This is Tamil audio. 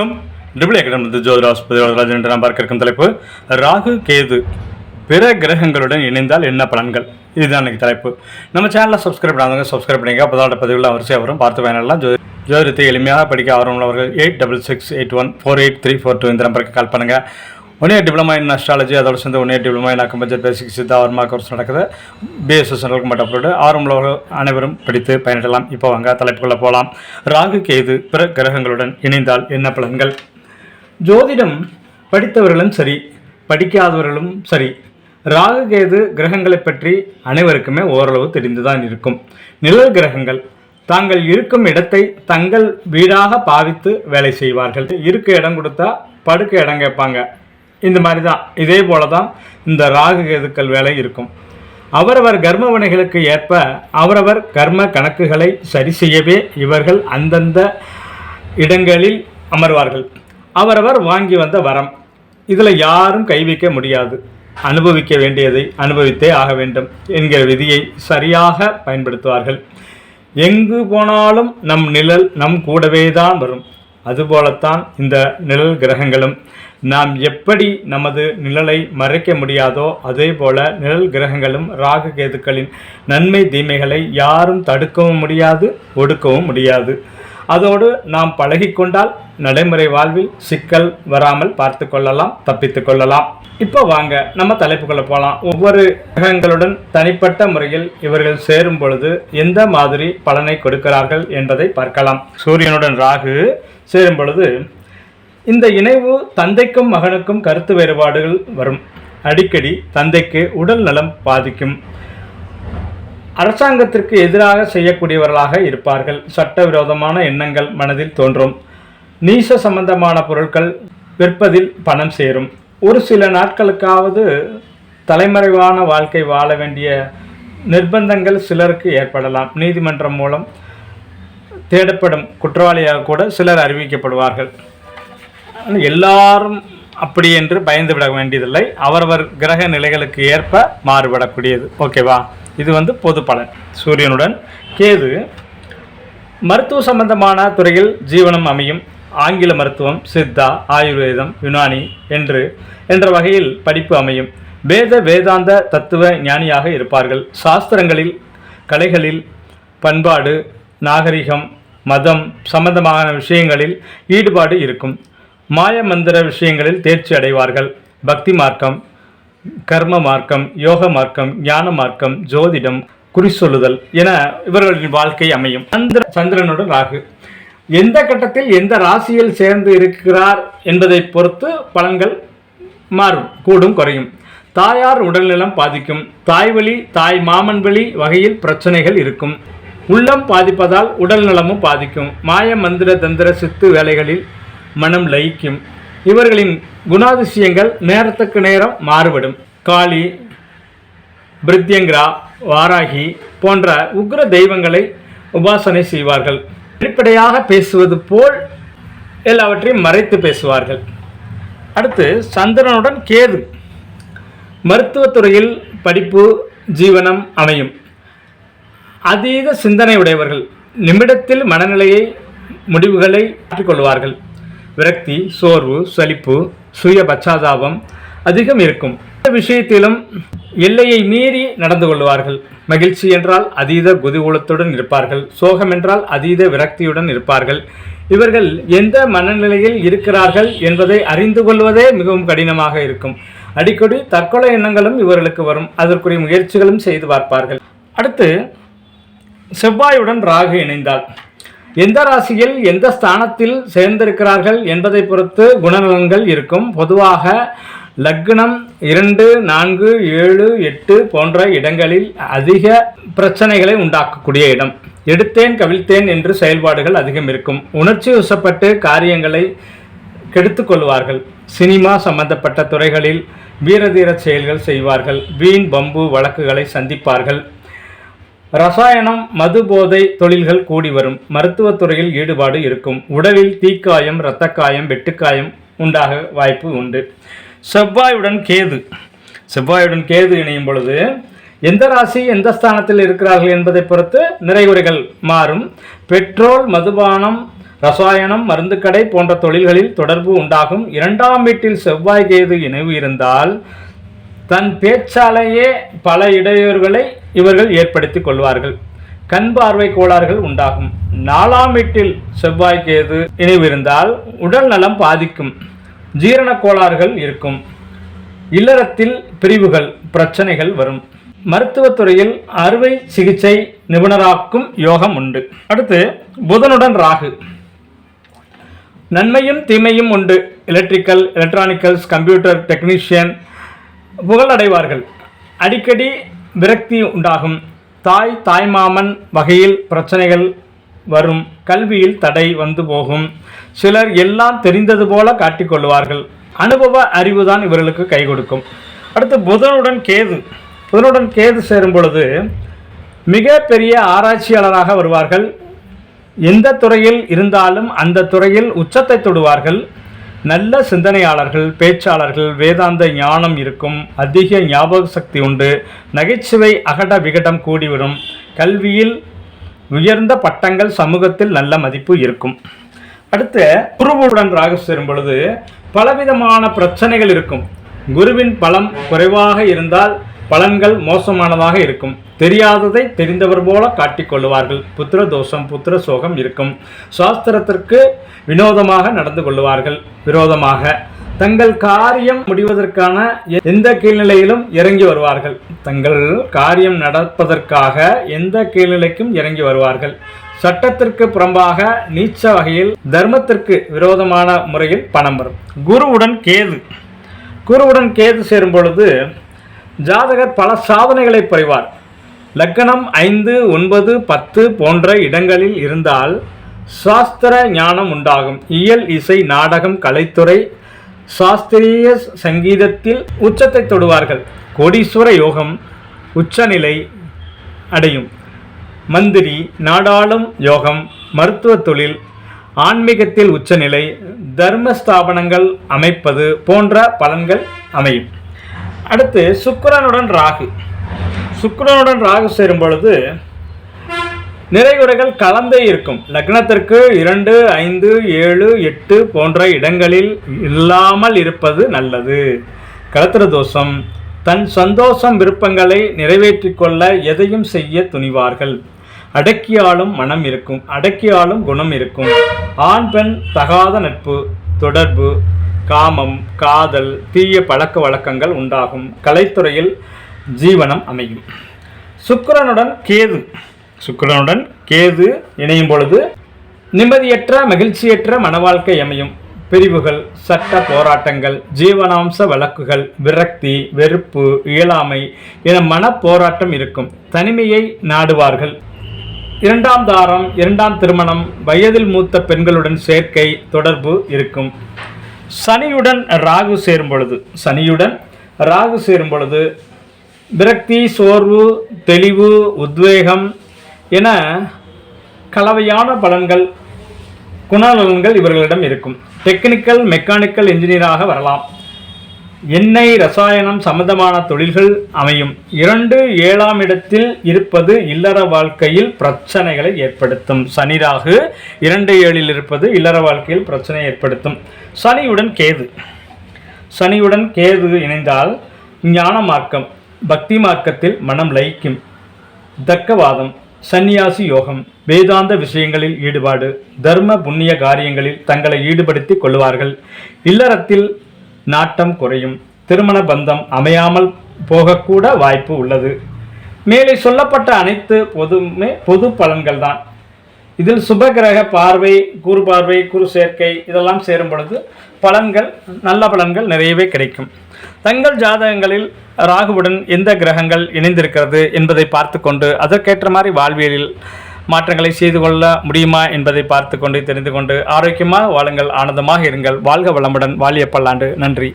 வணக்கம். டிபிள் அகாடமி ஜோதிராஸ்பதி என்று நாம் பார்க்க இருக்கும் தலைப்பு ராகு கேது பிற கிரகங்களுடன் இணைந்தால் என்ன பலன்கள்? இதுதான் இன்னைக்கு தலைப்பு. நம்ம சேனலில் சப்ஸ்கிரைப் பண்ணாதவங்க சப்ஸ்கிரைப் பண்ணிங்க அப்போதான் பதிவுகள் வரிசையாக வரும். பார்த்து பயனெல்லாம் ஜோ ஜோதிடத்தை எளிமையாக படிக்க ஆர்வமுள்ளவர்கள் eight double six eight one four eight three four two இந்த நம்பருக்கு கால் பண்ணுங்கள் one year diploma in astrology அதோட சேர்ந்து one year diploma in acupuncture basic Siddha Varma course நடக்குது. பிஎஸ்எஸ் மட்டும் அப்லோடு. ஆர்வமுள்ளவர்கள் அனைவரும் படித்து பயனிடலாம் இப்போ வாங்க தலைப்புக்குள்ளே போகலாம் ராகு கேது பிற கிரகங்களுடன் இணைந்தால் என்ன பலன்கள்? ஜோதிடம் படித்தவர்களும் சரி படிக்காதவர்களும் சரி ராகு கேது கிரகங்களை பற்றி அனைவருக்குமே ஓரளவு தெரிந்துதான் இருக்கும். நிழல் கிரகங்கள் தாங்கள் இருக்கும் இடத்தை தங்கள் வீடாக பாவித்து வேலை செய்வார்கள். இருக்க இடம் கொடுத்தா படுக்க இடம் கேட்பாங்க. இந்த மாதிரி தான். இதே போல தான் இந்த ராகு கேதுக்கள் வேலை இருக்கும். அவரவர் கர்ம வினைகளுக்கு ஏற்ப அவரவர் கர்ம கணக்குகளை சரி செய்யவே இவர்கள் அந்தந்த இடங்களில் அமர்வார்கள். அவரவர் வாங்கி வந்த வரம். இதில் யாரும் கைவிக்க முடியாது. அனுபவிக்க வேண்டியதை அனுபவித்தே ஆக வேண்டும் என்கிற விதியை சரியாக பயன்படுத்துவார்கள். எங்கு போனாலும் நம் நிழல் நம் கூடவே தான் வரும். அதுபோலத்தான் இந்த நிழல் கிரகங்களும் நாம் எப்படி நமது நிழலை மறைக்க முடியாதோ அதே போல நிழல் கிரகங்களும் ராகு கேதுக்களின் நன்மை தீமைகளை யாரும் தடுக்கவும் முடியாது ஒடுக்கவும் முடியாது. அதோடு நாம் பழகிக்கொண்டால் நடைமுறை வாழ்வில் சிக்கல் வராமல் பார்த்து கொள்ளலாம் தப்பித்து கொள்ளலாம். இப்போ வாங்க நம்ம தலைப்புக்குள்ள போகலாம் ஒவ்வொரு கிரகங்களுடன் தனிப்பட்ட முறையில் இவர்கள் சேரும் பொழுது எந்த மாதிரி பலனை கொடுக்கிறார்கள் என்பதை பார்க்கலாம். சூரியனுடன் ராகு சேரும் பொழுது இந்த இணைவு தந்தைக்கும் மகனுக்கும் கருத்து வேறுபாடுகள் வரும். அடிக்கடி தந்தைக்கு உடல் நலம் பாதிக்கும். அரசாங்கத்திற்கு எதிராக செய்யக்கூடியவர்களாக இருப்பார்கள். சட்டவிரோதமான எண்ணங்கள் மனதில் தோன்றும். நீச சம்பந்தமான பொருட்கள் விற்பதில் பணம் சேரும். ஒரு சில நாட்களுக்காவது தலைமறைவான வாழ்க்கை வாழ வேண்டிய நிர்பந்தங்கள் சிலருக்கு ஏற்படலாம். நீதிமன்றம் மூலம் தேடப்படும் குற்றவாளியாக கூட சிலர் அறிவிக்கப்படுவார்கள். எல்லாரும் அப்படி என்று பயந்து விட வேண்டியதில்லை. அவரவர் கிரக நிலைகளுக்கு ஏற்ப மாறுபடக்கூடியது. ஓகேவா? இது வந்து பொது பலன். சூரியனுடன் கேது மருத்துவ சம்பந்தமான துறையில் ஜீவனம் அமையும். ஆங்கில மருத்துவம் சித்தா ஆயுர்வேதம் யுனானி என்று என்ற வகையில் படிப்பு அமையும். வேத வேதாந்த தத்துவ ஞானியாக இருப்பார்கள். சாஸ்திரங்களில் கலைகளில் பண்பாடு நாகரிகம் மதம் சம்பந்தமான விஷயங்களில் ஈடுபாடு இருக்கும். மாய மந்திர விஷயங்களில் தேர்ச்சி அடைவார்கள். பக்தி மார்க்கம் கர்ம மார்க்கம் யோக மார்க்கம் ஞான மார்க்கம் ஜோதிடம் குறிசொல்லுதல் என இவர்களின் வாழ்க்கை அமையும். சந்திர சந்திரனுடன் ராகு. எந்த கட்டத்தில் எந்த ராசியில் சேர்ந்து இருக்கிறார் என்பதை பொறுத்து பலன்கள் மாறும் கூடும் குறையும். தாயார் உடல்நலம் பாதிக்கும். தாய் வழி தாய் மாமன் வழி வகையில் பிரச்சனைகள் இருக்கும். உள்ளம் பாதிப்பதால் உடல் நலமும் பாதிக்கும். மாய மந்திர தந்திர சித்து வேலைகளில் மனம் லயிக்கும். இவர்களின் குணாதிசயங்கள் நேரத்துக்கு நேரம் மாறுபடும். காளி பிரித்யங்கரா வாராகி போன்ற உக்ர தெய்வங்களை உபாசனை செய்வார்கள். வெளிப்படையாக பேசுவது போல் எல்லாவற்றையும் மறைத்து பேசுவார்கள். அடுத்து சந்திரனுடன் கேது. மருத்துவத்துறையில் படிப்பு ஜீவனம் அமையும். அதீத சிந்தனை உடையவர்கள். நிமிடத்தில் மனநிலையை முடிவுகளை மாற்றிக்கொள்வார்கள். விரக்தி சோர்வு சலிப்பு சுய பச்சாதாபம் அதிகம் இருக்கும். இந்த விஷயத்திலும் எல்லையை மீறி நடந்து கொள்வார்கள். மகிழ்ச்சி என்றால் அதீத குதூகூலத்துடன் இருப்பார்கள். சோகம் என்றால் அதீத விரக்தியுடன் இருப்பார்கள். இவர்கள் எந்த மனநிலையில் இருக்கிறார்கள் என்பதை அறிந்து கொள்வதே மிகவும் கடினமாக இருக்கும். அடிக்கடி தற்கொலை எண்ணங்களும் இவர்களுக்கு வரும். அதற்குரிய முயற்சிகளும் செய்து பார்ப்பார்கள். அடுத்து செவ்வாயுடன் ராகு இணைந்தால். எந்த ராசியில் எந்த ஸ்தானத்தில் சேர்ந்திருக்கிறார்கள் என்பதை பொறுத்து குணநலன்கள் இருக்கும். பொதுவாக லக்னம் இரண்டு நான்கு ஏழு எட்டு போன்ற இடங்களில் அதிக பிரச்சனைகளை உண்டாக்கக்கூடிய இடம். எடுத்தேன் கவிழ்த்தேன் என்று செயல்பாடுகள் அதிகம் இருக்கும். உணர்ச்சி வசப்பட்டு காரியங்களை கெடுத்து கொள்வார்கள். சினிமா சம்பந்தப்பட்ட துறைகளில் வீரதீர செயல்கள் செய்வார்கள். வீண் பம்பு வழக்குகளை சந்திப்பார்கள். ரசாயனம் மது போதை தொழில்கள் கூடி வரும். மருத்துவத்துறையில் ஈடுபாடு இருக்கும். உடலில் தீக்காயம் இரத்தக்காயம் வெட்டுக்காயம் உண்டாக வாய்ப்பு உண்டு. செவ்வாயுடன் கேது. செவ்வாயுடன் கேது இணையும் பொழுது எந்த ராசி எந்த ஸ்தானத்தில் இருக்கிறார்கள் என்பதை பொறுத்து நிறைகுறைகள் மாறும். பெட்ரோல் மதுபானம் ரசாயனம் மருந்துக்கடை போன்ற தொழில்களில் தொடர்பு உண்டாகும். இரண்டாம் வீட்டில் செவ்வாய் கேது இணைவு இருந்தால் தன் பேச்சாலேயே பல இடையூறுகளை இவர்கள் ஏற்படுத்திக் கொள்வார்கள். கண் பார்வை கோளாறுகள் உண்டாகும். நாலாம் வீட்டில் செவ்வாய் கேது இணைவிருந்தால் உடல் நலம் பாதிக்கும். ஜீரண கோளாறுகள் இருக்கும். இல்லறத்தில் பிரிவுகள் பிரச்சனைகள் வரும். மருத்துவத்துறையில் அறுவை சிகிச்சை நிபுணராக்கும் யோகம் உண்டு. அடுத்து புதனுடன் ராகு. நன்மையும் தீமையும் உண்டு. எலக்ட்ரிக்கல் எலக்ட்ரானிக்கல்ஸ் கம்ப்யூட்டர் டெக்னீஷியன் புகழடைவார்கள். அடிக்கடி விரக்தி உண்டாகும். தாய் தாய்மாமன் வகையில் பிரச்சனைகள் வரும். கல்வியில் தடை வந்து போகும். சிலர் எல்லாம் தெரிந்தது போல காட்டிக்கொள்வார்கள் அனுபவ அறிவு தான் இவர்களுக்கு கை கொடுக்கும். அடுத்து புதனுடன் கேது. புதனுடன் கேது சேரும் பொழுது மிக பெரிய ஆராய்ச்சியாளராக வருவார்கள். எந்த துறையில் இருந்தாலும் அந்த துறையில் உச்சத்தை தொடுவார்கள். நல்ல சிந்தனையாளர்கள் பேச்சாளர்கள் வேதாந்த ஞானம் இருக்கும் அதிக ஞாபக சக்தி உண்டு. நகைச்சுவை அகட விகடம் கூடிவரும். கல்வியில் உயர்ந்த பட்டங்கள் சமூகத்தில் நல்ல மதிப்பு இருக்கும். அடுத்து குருவுடன் ராகு சேரும் பொழுது பலவிதமான பிரச்சனைகள் இருக்கும். குருவின் பலம் குறைவாக இருந்தால் பலன்கள் மோசமானதாக இருக்கும். தெரியாததை தெரிந்தவர் போல காட்டிக்கொள்ளுவார்கள் புத்திர தோஷம் புத்திர சோகம் இருக்கும். சாஸ்திரத்திற்கு வினோதமாக நடந்து கொள்வார்கள் விரோதமாக. தங்கள் காரியம் முடிவதற்கான எந்த கீழ்நிலையிலும் இறங்கி வருவார்கள். தங்கள் காரியம் நடப்பதற்காக எந்த கீழ்நிலைக்கும் இறங்கி வருவார்கள். சட்டத்திற்கு புறம்பாக நீச்ச வகையில் தர்மத்திற்கு விரோதமான முறையில் பணம் வரும். குருவுடன் கேது. குருவுடன் கேது சேரும் பொழுது ஜாதகர் பல சாதனைகளை புரிவார். லக்கணம் ஐந்து ஒன்பது பத்து போன்ற இடங்களில் இருந்தால் சாஸ்திர ஞானம் உண்டாகும். இயல் இசை நாடகம் கலைத்துறை சாஸ்திரிய சங்கீதத்தில் உச்சத்தை தொடுவார்கள். கோடீஸ்வர யோகம் உச்சநிலை அடையும். மந்திரி நாடாளும் யோகம் மருத்துவ தொழில் ஆன்மீகத்தில் உச்சநிலை தர்ம ஸ்தாபனங்கள் அமைப்பது போன்ற பலன்கள் அமையும். அடுத்து சுக்கரனுடன் ராகு. சுக்கரனுடன் ராகு சேரும் பொழுது நிறைகுறைகள் கலந்தே இருக்கும். லக்னத்திற்கு இரண்டு ஐந்து ஏழு எட்டு போன்ற இடங்களில் இல்லாமல் இருப்பது நல்லது. கலத்திர தோஷம். தன் சந்தோஷம் விருப்பங்களை நிறைவேற்றி கொள்ள எதையும் செய்ய துணிவார்கள். அடக்கியாலும் மனம் இருக்கும். அடக்கியாலும் குணம் இருக்கும். ஆண் பெண் தகாத நட்பு தொடர்பு காமம் காதல் தீய பழக்க வழக்கங்கள் உண்டாகும். கலைத்துறையில் ஜீவனம் அமையும். சுக்கரனுடன் கேது. சுக்கரனுடன் கேது இணையும் பொழுது நிம்மதியற்ற மகிழ்ச்சியற்ற மனவாழ்க்கை அமையும். பிரிவுகள் சட்ட போராட்டங்கள் ஜீவனாம்ச வழக்குகள் விரக்தி வெறுப்பு இயலாமை என மன போராட்டம் இருக்கும். தனிமையை நாடுவார்கள். இரண்டாம் தாரம் இரண்டாம் திருமணம் வயதில் மூத்த பெண்களுடன் சேர்க்கை தொடர்பு இருக்கும். சனியுடன் ராகு சேரும் பொழுது சனியுடன் ராகு சேரும் பொழுது விரக்தி சோர்வு தெளிவு உத்வேகம் என கலவையான பலன்கள் குணநலன்கள் இவர்களிடம் இருக்கும். டெக்னிக்கல் மெக்கானிக்கல் இன்ஜினியராக வரலாம். எண்ணெய் ரசாயனம் சம்பந்தமான தொழில்கள் அமையும். இரண்டு ஏழாம் இடத்தில் இருப்பது இல்லற வாழ்க்கையில் பிரச்சனைகளை ஏற்படுத்தும். சனிராகு இரண்டு ஏழில் இருப்பது இல்லற வாழ்க்கையில் பிரச்சனை ஏற்படுத்தும். சனியுடன் கேது. சனியுடன் கேது இணைந்தால் ஞான மார்க்கம் பக்தி மார்க்கத்தில் மனம் லயிக்கும். தக்கவாதம் சந்நியாசி யோகம் வேதாந்த விஷயங்களில் ஈடுபாடு தர்ம புண்ணிய காரியங்களில் தங்களை ஈடுபடுத்திக் கொள்வார்கள். இல்லறத்தில் நாட்டம் குறையும். திருமண பந்தம் அமையாமல் போகக்கூட வாய்ப்பு உள்ளது. மேலே சொல்லப்பட்ட அனைத்து பொதுமே பொது பலன்கள் தான் இதில் சுபகிரக பார்வை குரு பார்வை குரு சேர்க்கை இதெல்லாம் சேரும் பொழுது பலன்கள் நல்ல பலன்கள் நிறையவே கிடைக்கும். தங்கள் ஜாதகங்களில் ராகுவுடன் எந்த கிரகங்கள் இணைந்திருக்கிறது என்பதை பார்த்து கொண்டு அதற்கேற்ற மாதிரி வாழ்வியலில் மாற்றங்களை செய்து கொள்ள முடியுமா என்பதை பார்த்து கொண்டு தெரிந்து கொண்டு ஆரோக்கியமாக வாழுங்கள் ஆனந்தமாக இருங்கள். வாழ்க வளமுடன் வாழிய பல்லாண்டு நன்றி.